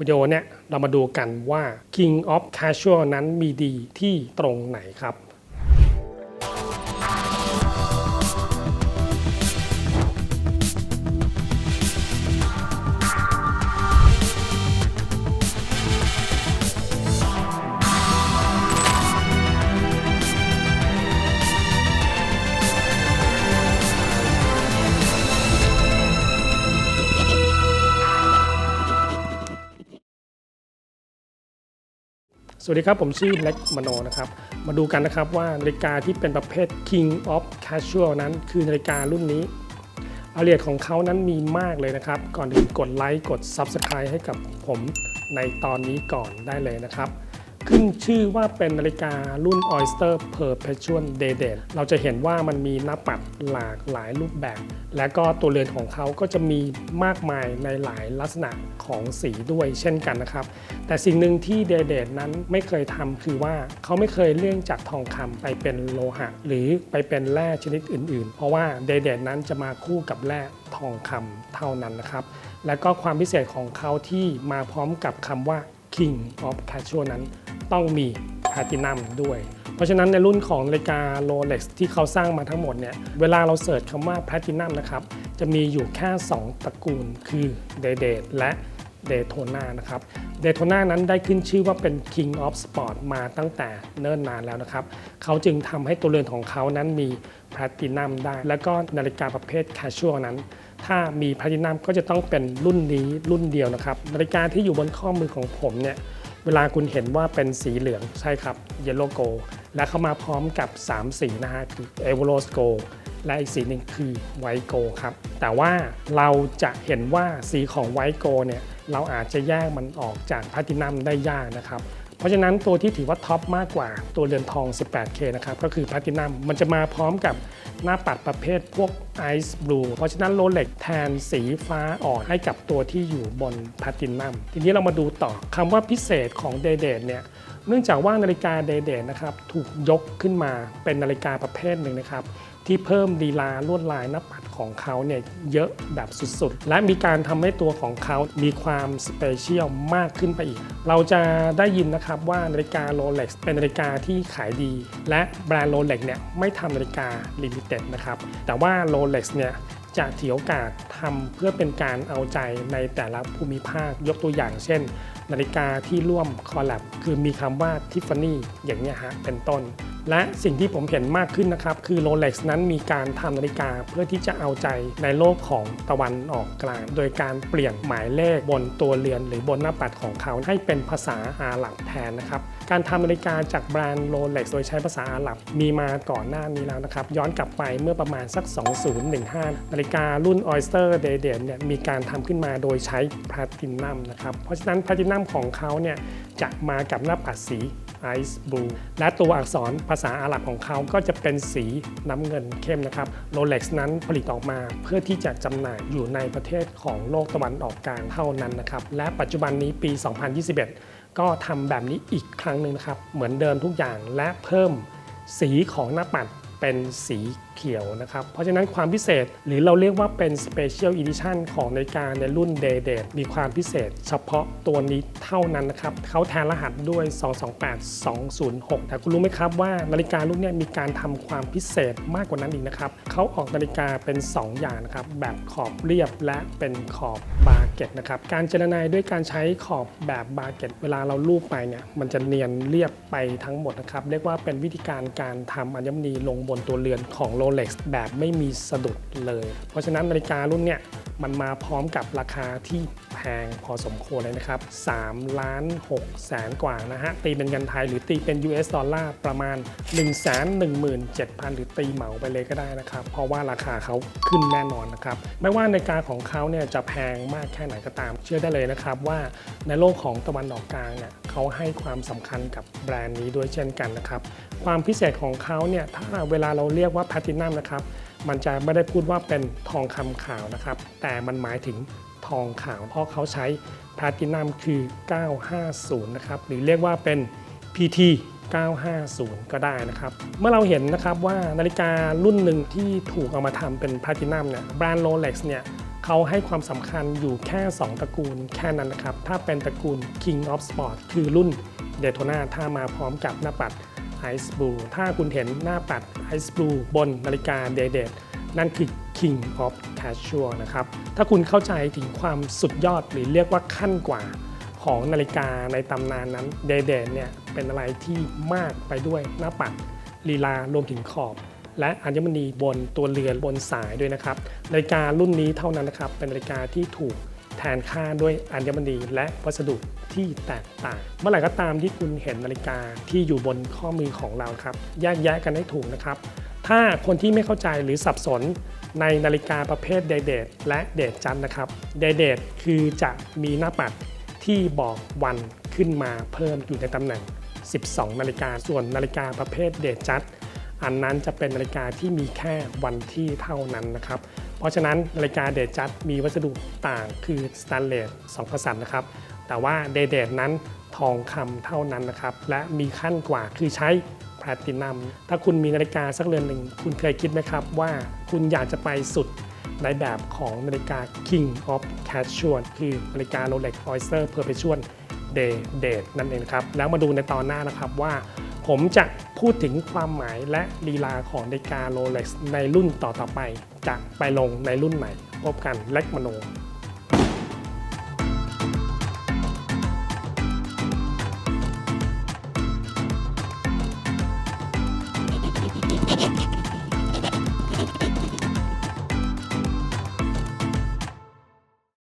วิดีโอเนี่ยเรามาดูกันว่า King of Casual นั้นมีดีที่ตรงไหนครับ สวัสดีครับ ผมชื่อเล็กมโนนะครับ มาดูกันนะครับว่านาฬิกาที่เป็นประเภท King of Casual นั้น คือนาฬิการุ่นนี้รายละเอียดของเขานั้นมีมากเลยนะครับ ก่อนอื่นกดไลค์กด Subscribe ให้กับผมในตอนนี้ก่อนได้เลยนะครับ ขึ้นชื่อว่าเป็นนาฬิการุ่น Oyster Perpetual Day Date เราจะเห็นว่ามันมีหน้าปัดหลากหลายรูปแบบ และก็ตัวเรือนของเขาก็จะมีมากมายในหลายลักษณะของสีด้วยเช่นกันนะครับ แต่สิ่งหนึ่งที่ Day Date นั้นไม่เคยทำคือว่าเขาไม่เคยเลี่ยงจากทองคำไปเป็นโลหะ หรือไปเป็นแร่ชนิดอื่น ๆ เพราะว่า Day Date นั้นจะมาคู่กับแร่ทองคำเท่านั้นนะครับ และก็ความพิเศษของเขาที่มาพร้อมกับคำว่า King of Casual นั้นต้องมีแพลตินัมด้วย เพราะฉะนั้นในรุ่นของนาฬิกา Rolex ที่เขาสร้างมาทั้งหมดเนี่ยเวลาเราเสิร์ชคำว่าแพลตินัมนะครับจะมีอยู่แค่ 2 ตระกูลคือ d a y d a t e และ Daytona นะครับ Daytona นั้นได้ขึ้นชื่อว่าเป็น King of Sport มาตั้งแต่เนิ่นนานแล้วนะครับ เขาจึงทำให้ตัวเรือนของเขานั้นมีแพลตินัมได้ แล้วก็นาฬิกาประเภท Casual นั้น ถ้ามีแพลตินัมก็จะต้องเป็นรุ่นนี้รุ่นเดียวนะครับ นาฬิกาที่อยู่บนข้อมือของผมเนี่ย เวลาคุณเห็นว่าเป็นสีเหลืองใช่ครับ Yellow g o และเข้ามาพร้อมกับ 3 สีนะฮะคือ e v o r o s Gold และอีกสีหนึ่งคือ White Gold ครับแต่ว่าเราจะเห็นว่าสีของ White Gold เนี่ย เราอาจจะแยกมันออกจากแพลตินัมได้ยากนะครับ เพราะฉะนั้นตัวที่ถือว่าท็อปมากกว่าตัวเรือนทอง 18K นะครับก็คือแพลตินัมมันจะมาพร้อมกับหน้าปัดประเภทพวกไอซ์บลูเพราะฉะนั้นโรเล็กแทนสีฟ้าอ่อนให้กับตัวที่อยู่บนแพลตินัมทีนี้เรามาดูต่อคำว่าพิเศษของเดเดเนี่ยเนื่องจากว่านาฬิกาเดเดนะครับถูกยกขึ้นมาเป็นนาฬิกาประเภทหนึ่งนะครับ ที่เพิ่มดีลาลวดลายหน้าปัดของเขาเนี่ยเยอะแบบสุดๆ และมีการทำให้ตัวของเขามีความสเปเชียลมากขึ้นไปอีก เราจะได้ยินนะครับว่านาฬิกาโรเล็กเป็นนาฬิกาที่ขายดี และแบรนด์โรเล็กเนี่ยไม่ทำนาฬิกาลิมิเต็ดนะครับ แต่ว่าโรเล็กเนี่ย จะถือโอกาสทำเพื่อเป็นการเอาใจในแต่ละภูมิภาคยกตัวอย่างเช่น นาฬิกาที่ร่วมคอลแลบคือมีคำว่าทิฟฟานี่อย่างนี้ยฮะเป็นต้น และสิ่งที่ผมเห็นมากขึ้นนะครับ คือ Rolex นั้นมีการทำนาฬิกาเพื่อที่จะเอาใจในโลกของตะวันออกกลาง โดยการเปลี่ยนหมายเลขบนตัวเรือนหรือบนหน้าปัดของเขาให้เป็นภาษาอาหรับแทนนะครับ การทำนาฬิกาจากแบรนด์ Rolex โดยใช้ภาษาอาหรับ มีมาก่อนหน้านี้แล้วนะครับ ย้อนกลับไปเมื่อประมาณสัก 2015 นาฬิการุ่น Oyster Day Date เนี่ยมีการทำขึ้นมาโดยใช้แพลตินัมนะครับ เพราะฉะนั้นแพลตินัมของเขาเนี่ยจะมากับหน้าปัดสี Ice Blue และตัวอักษรภาษาอาหรับของเขาก็จะเป็นสีน้ำเงินเข้มนะครับ Rolex นั้นผลิตออกมาเพื่อที่จะจำหน่ายอยู่ในประเทศของโลกตะวันออกกลางเท่านั้นนะครับ และปัจจุบันนี้ปี 2021 ก็ทำแบบนี้อีกครั้งหนึ่งนะครับ เหมือนเดิมทุกอย่างและเพิ่มสีของหน้าปัด เป็นสีเขียวนะครับ เพราะฉะนั้นความพิเศษหรือเราเรียกว่าเป็น Special Edition ของนาฬิกาในรุ่น Day Date มีความพิเศษเฉพาะตัวนี้เท่านั้นนะครับเขาแทนรหัสด้วย 228-206 แต่คุณรู้ไหมครับว่านาฬิการุ่นนี้มีการทำความพิเศษมากกว่านั้นอีกนะครับเขาออกนาฬิกาเป็น 2 อย่างนะครับแบบขอบเรียบและเป็นขอบบาเก็ตนะครับการเจรนายด้วยการใช้ขอบแบบบาเก็ตเวลาเราลูบไปเนี่ยมันจะเนียนเรียบไปทั้งหมดนะครับเรียกว่าเป็นวิธีการการทำอัญมณีลงบนตัวเรือนของ Rolex แบบไม่มีสะดุดเลย เพราะฉะนั้นนาฬิการุ่นเนี่ยมันมาพร้อมกับราคาที่ แพงพอสมควรเลยนะครับ3ล้าน6แสนกว่านะฮะ ตีเป็นเงินไทยหรือตีเป็น US ดอลลาร์ประมาณ 1 1 7 0 0 0 หรือตีเหมาไปเลยก็ได้นะครับ เพราะว่าราคาเขาขึ้นแน่นอนนะครับ ไม่ว่านาฬิกาของเขาเนี่ยจะแพงมากแค่ไหนก็ตาม เชื่อได้เลยนะครับว่าในโลกของตะวันออกกลางเนี่ยเขาให้ความสำคัญกับแบรนด์นี้ด้วยเช่นกันนะครับ ความพิเศษของเขาเนี่ยถ้าเวลาเราเรียกว่าแพลตินัมนะครับมันจะไม่ได้พูดว่าเป็นทองคำขาวนะครับ แต่มันหมายถึง ทองขาว เพราะเขาใช้แพลตินัมคือ 950 นะครับ หรือเรียกว่าเป็น PT 950 ก็ได้นะครับ เมื่อเราเห็นนะครับว่านาฬิการุ่นหนึ่งที่ถูกเอามาทำเป็นแพลตินัมเนี่ยแบรนด์ Rolex เนี่ยเขาให้ความสำคัญอยู่แค่ 2 ตระกูลแค่นั้นนะครับ ถ้าเป็นตระกูล King of Sport คือรุ่น Daytona ถ้ามาพร้อมกับหน้าปัด Ice Blue ถ้าคุณเห็นหน้าปัด Ice Blue บนนาฬิกา Day Date นั่นคือ King of Casual นะครับ ถ้าคุณเข้าใจถึงความสุดยอดหรือเรียกว่าขั้นกว่าของนาฬิกาในตำนานนั้น Day Date เนี่ยเป็นอะไรที่มากไปด้วยหน้าปัดลีลารวมถึงขอบ และอัญมณีบนตัวเรือนบนสายด้วยนะครับนาฬิการุ่นนี้เท่านั้นนะครับ เป็นนาฬิกาที่ถูกแทนค่าด้วยอัญมณีและวัสดุที่แตกต่าง เมื่อไหร่ก็ตามที่คุณเห็นนาฬิกาที่อยู่บนข้อมือของเราครับแยกแยะกันให้ถูกนะครับ ถ้าคนที่ไม่เข้าใจหรือสับสนในนาฬิกาประเภทเดเดตและเดทจันนะครับเดเดตคือจะมีหน้าปัดที่บอกวันขึ้นมาเพิ่มอยู่ในตำแหน่ง 12 นาฬิกาส่วนนาฬิกาประเภทเดทจัดอันนั้นจะเป็นนาฬิกาที่มีแค่วันที่เท่านั้นนะครับ เพราะฉะนั้นนาฬิกาเดทจัดมีวัสดุต่างคือสแตนเลส2ผสมนนะครับ แต่ว่าเดเดตนั้นทองคำเท่านั้นนะครับ และมีขั้นกว่าคือใช้ ลตินัม ถ้าคุณมีนาฬิกาสักเรือนหนึ่ง คุณเคยคิดไหมครับว่าคุณอยากจะไปสุดในแบบของนาฬิกา King of Casual คือนาฬิกา Rolex Oyster Perpetual Day Date นั่นเองครับ แล้วมาดูในตอนหน้านะครับว่า ผมจะพูดถึงความหมายและลีลาของนาฬิกา Rolex ในรุ่นต่อๆไป จะไปลงในรุ่นไหนพบกันเล็กมโน